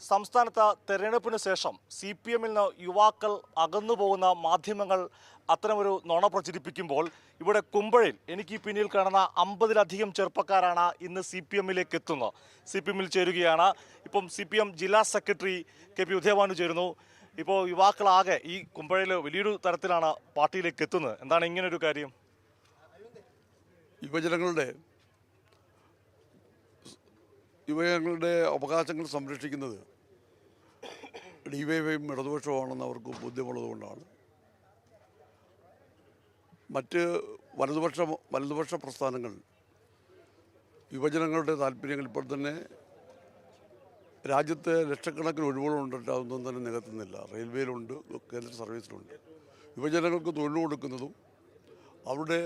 സംസ്ഥാനത്ത് തെരഞ്ഞെടുപ്പിന് ശേഷം സി പി എമ്മിൽ നിന്ന് യുവാക്കൾ അകന്നു പോകുന്ന മാധ്യമങ്ങൾ അത്തരമൊരു നുണ പ്രചരിപ്പിക്കുമ്പോൾ ഇവിടെ കുമ്പഴയിൽ എനിക്ക് പിന്നിൽ കാണുന്ന അമ്പതിലധികം ചെറുപ്പക്കാരാണ് ഇന്ന് സി പി എമ്മിലേക്ക് എത്തുന്നത്. സി പി എമ്മിൽ ചേരുകയാണ്. ഇപ്പം സി പി എം ജില്ലാ സെക്രട്ടറി കെ പി ഉദയഭാനു ചേരുന്നു. ഇപ്പോൾ യുവാക്കളാകെ ഈ കുമ്പഴയിൽ വലിയൊരു തരത്തിലാണ് പാർട്ടിയിലേക്ക് എത്തുന്നത്. എന്താണ് ഇങ്ങനൊരു കാര്യം? യുവജനങ്ങളുടെ യുവജനങ്ങളുടെ അവകാശങ്ങൾ സംരക്ഷിക്കുന്നത് ഡി വൈ വൈയും ഇടതുപക്ഷമാണെന്ന് അവർക്ക് ബോധ്യമുള്ളതുകൊണ്ടാണ്. മറ്റ് വലതുപക്ഷ വലതുപക്ഷ പ്രസ്ഥാനങ്ങൾ യുവജനങ്ങളുടെ താല്പര്യങ്ങൾ ഇപ്പോൾ തന്നെ രാജ്യത്തെ ലക്ഷക്കണക്കിന് ഒഴിവുകളുണ്ടിട്ട് അതൊന്നും തന്നെ നികത്തുന്നില്ല. റെയിൽവേയിലുണ്ട് കേന്ദ്ര സർവീസിലുണ്ട്. യുവജനങ്ങൾക്ക് തൊഴിൽ കൊടുക്കുന്നതും അവരുടെ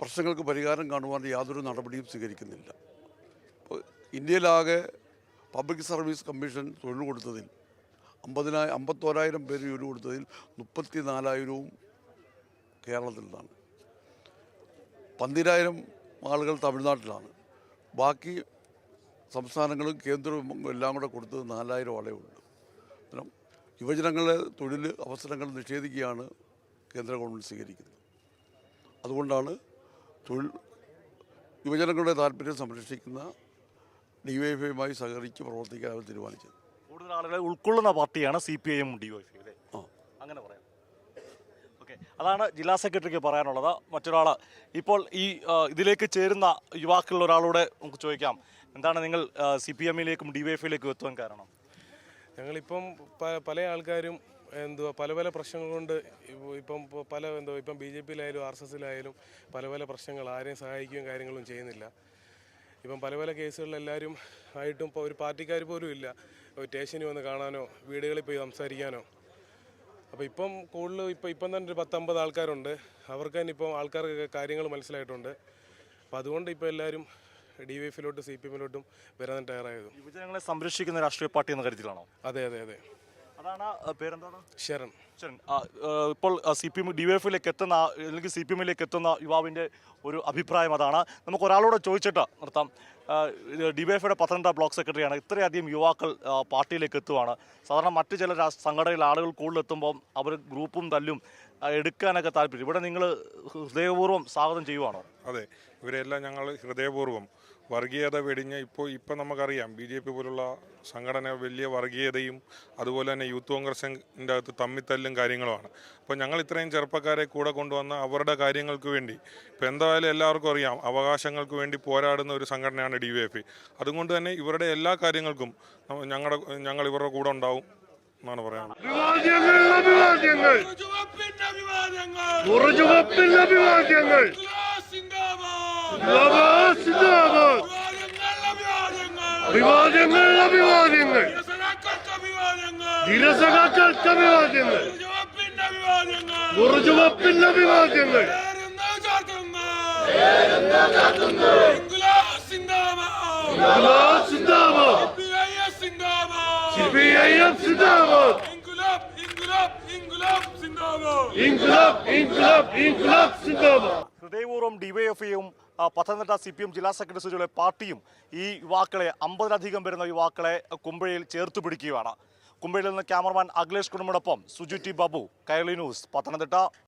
പ്രശ്നങ്ങൾക്ക് പരിഹാരം കാണുവാൻ യാതൊരു നടപടിയും സ്വീകരിക്കുന്നില്ല. ഇന്ത്യയിലാകെ പബ്ലിക് സർവീസ് കമ്മീഷൻ തൊഴിൽ കൊടുത്തതിൽ അമ്പതിനായി അമ്പത്തോരായിരം പേര് ജോലി കൊടുത്തതിൽ മുപ്പത്തി നാലായിരവും കേരളത്തിൽ നിന്നാണ് പന്തിരായിരം ആളുകൾ തമിഴ്നാട്ടിലാണ്. ബാക്കി സംസ്ഥാനങ്ങളും കേന്ദ്രവും എല്ലാം കൂടെ കൊടുത്തത് നാലായിരം ആളേ ഉള്ളൂ. കാരണം യുവജനങ്ങളെ തൊഴിൽ അവസരങ്ങൾ നിഷേധിക്കുകയാണ് കേന്ദ്ര ഗവൺമെന്റ് സ്വീകരിക്കുന്നത്. അതുകൊണ്ടാണ് തൊഴിൽ യുവജനങ്ങളുടെ താല്പര്യം സംരക്ഷിക്കുന്ന ഡി വൈ എഫ് ഐയുമായി സഹകരിച്ച് പ്രവർത്തിക്കാൻ അവർ തീരുമാനിച്ചത്. കൂടുതൽ ആളുകളെ ഉൾക്കൊള്ളുന്ന പാർട്ടിയാണ് C P I M D Y അല്ലേ? അങ്ങനെ പറയാം. ഓക്കെ അതാണ് ജില്ലാ സെക്രട്ടറിക്ക് പറയാനുള്ളത്. മറ്റൊരാൾ ഇപ്പോൾ ഈ ഇതിലേക്ക് ചേരുന്ന യുവാക്കളിൽ ഒരാളോട് നമുക്ക് ചോദിക്കാം. എന്താണ് നിങ്ങൾ സി പി എമ്മിലേക്കും ഡി വൈ എഫിലേക്കും എത്തുവാൻ കാരണം? ഞങ്ങളിപ്പം പല ആൾക്കാരും എന്തുവാ പല പല പ്രശ്നങ്ങൾ കൊണ്ട് ഇപ്പൊ- ഇപ്പം പല എന്തോ ഇപ്പം ബി ജെ പിയിലായാലും ആർ എസ് എസിലായാലും പല പല പ്രശ്നങ്ങൾ ആരെയും സഹായിക്കുകയും കാര്യങ്ങളും ചെയ്യുന്നില്ല. ഇപ്പം പല പല കേസുകളിൽ എല്ലാവരും ആയിട്ടും ഇപ്പോൾ ഒരു പാർട്ടിക്കാർ പോലും ഇല്ല. സ്റ്റേഷനിൽ വന്ന് കാണാനോ വീടുകളിൽ പോയി സംസാരിക്കാനോ. അപ്പോൾ ഇപ്പം കൂടുതൽ ഇപ്പം ഇപ്പം തന്നെ ഒരു പത്തമ്പത് ആൾക്കാരുണ്ട്. അവർക്ക് തന്നെ ഇപ്പം ആൾക്കാർക്ക് കാര്യങ്ങൾ മനസ്സിലായിട്ടുണ്ട്. അപ്പോൾ അതുകൊണ്ട് ഇപ്പോൾ എല്ലാവരും ഡി വൈ എഫിലോട്ടും സി പി എമ്മിലോട്ടും വരാൻ തയ്യാറായത്. യുവജനങ്ങളെ സംരക്ഷിക്കുന്ന രാഷ്ട്രീയ പാർട്ടി എന്ന കാര്യത്തിലാണോ അതെ അതെ അതെ. അതാണ് പേരെന്താണ്? ശരൺ. ഇപ്പോൾ C P M D Y എഫിലേക്ക് എത്തുന്ന അല്ലെങ്കിൽ സി പി എമ്മിലേക്ക് എത്തുന്ന യുവാവിന്റെ ഒരു അഭിപ്രായം അതാണ്. നമുക്ക് ഒരാളോട് ചോദിച്ചിട്ട് നിർത്താം ഡി വൈ എഫിയുടെ പത്തനംതിട്ട ബ്ലോക്ക് സെക്രട്ടറിയാണ്. ഇത്രയധികം യുവാക്കൾ പാർട്ടിയിലേക്ക് എത്തുവാണ്. സാധാരണ മറ്റു ചില സംഘടനയിൽ ആളുകൾ കൂടുതലെത്തുമ്പോൾ അവർ ഗ്രൂപ്പും തല്ലും എടുക്കാനൊക്കെ താല്പര്യം. ഇവിടെ നിങ്ങൾ ഹൃദയപൂർവം സ്വാഗതം ചെയ്യുവാണോ? അതെ ഇവരെല്ലാം ഞങ്ങൾ ഹൃദയപൂർവം വർഗീയത വെടിഞ്ഞ് ഇപ്പോൾ ഇപ്പം നമുക്കറിയാം ബി ജെ പി പോലുള്ള സംഘടന വലിയ വർഗീയതയും അതുപോലെ തന്നെ യൂത്ത് കോൺഗ്രസിന്റെ അകത്ത് തമ്മിത്തല്ലും കാര്യങ്ങളുമാണ്. അപ്പോൾ ഞങ്ങൾ ഇത്രയും ചെറുപ്പക്കാരെ കൂടെ കൊണ്ടുവന്ന അവരുടെ കാര്യങ്ങൾക്ക് വേണ്ടി ഇപ്പോൾ എന്തായാലും എല്ലാവർക്കും അറിയാം അവകാശങ്ങൾക്ക് വേണ്ടി പോരാടുന്ന ഒരു സംഘടനയാണ് ഡി വൈ എഫ് അതുകൊണ്ട് തന്നെ ഇവരുടെ എല്ലാ കാര്യങ്ങൾക്കും ഞങ്ങളുടെ ഞങ്ങൾ ഇവരുടെ കൂടെ ഉണ്ടാവും എന്നാണ് പറയാനുള്ളത് അഭിവാദ്യങ്ങൾ അഭിവാദ്യങ്ങൾ. മുറുചുവപ്പിൽ അഭിവാദ്യങ്ങൾ. അഭിവാദ്യങ്ങൾ അഭിവാദ്യങ്ങൾ ധീരസഖാക്കൾക്ക് അഭിവാദ്യങ്ങൾ മുറുചുവപ്പിൽ അഭിവാദ്യങ്ങൾ ഇൻക്ലാബ് സിന്ദാബാദ് സിപിഐഎം സിന്ദാബാദ്. ഇൻക്ലാബ് ഇൻക്ലാബ് ഇൻക്ലാബ് സിന്ദാബാദ്. ഹൃദയപൂർവം ഡിവൈഎഫ്ഐയും പത്തനംതിട്ട സി പി എം ജില്ലാ സെക്രട്ടറി സൂചിയുടെ പാർട്ടിയും ഈ യുവാക്കളെ അമ്പതിലധികം വരുന്ന യുവാക്കളെ കുമ്പഴയിൽ ചേർത്ത് പിടിക്കുകയാണ്. കുമ്പഴയിൽ നിന്ന് ക്യാമറമാൻ അഖിലേഷ് കുടുംബോടൊപ്പം സുജു ടി ബാബു കൈരളി ന്യൂസ് പത്തനംതിട്ട.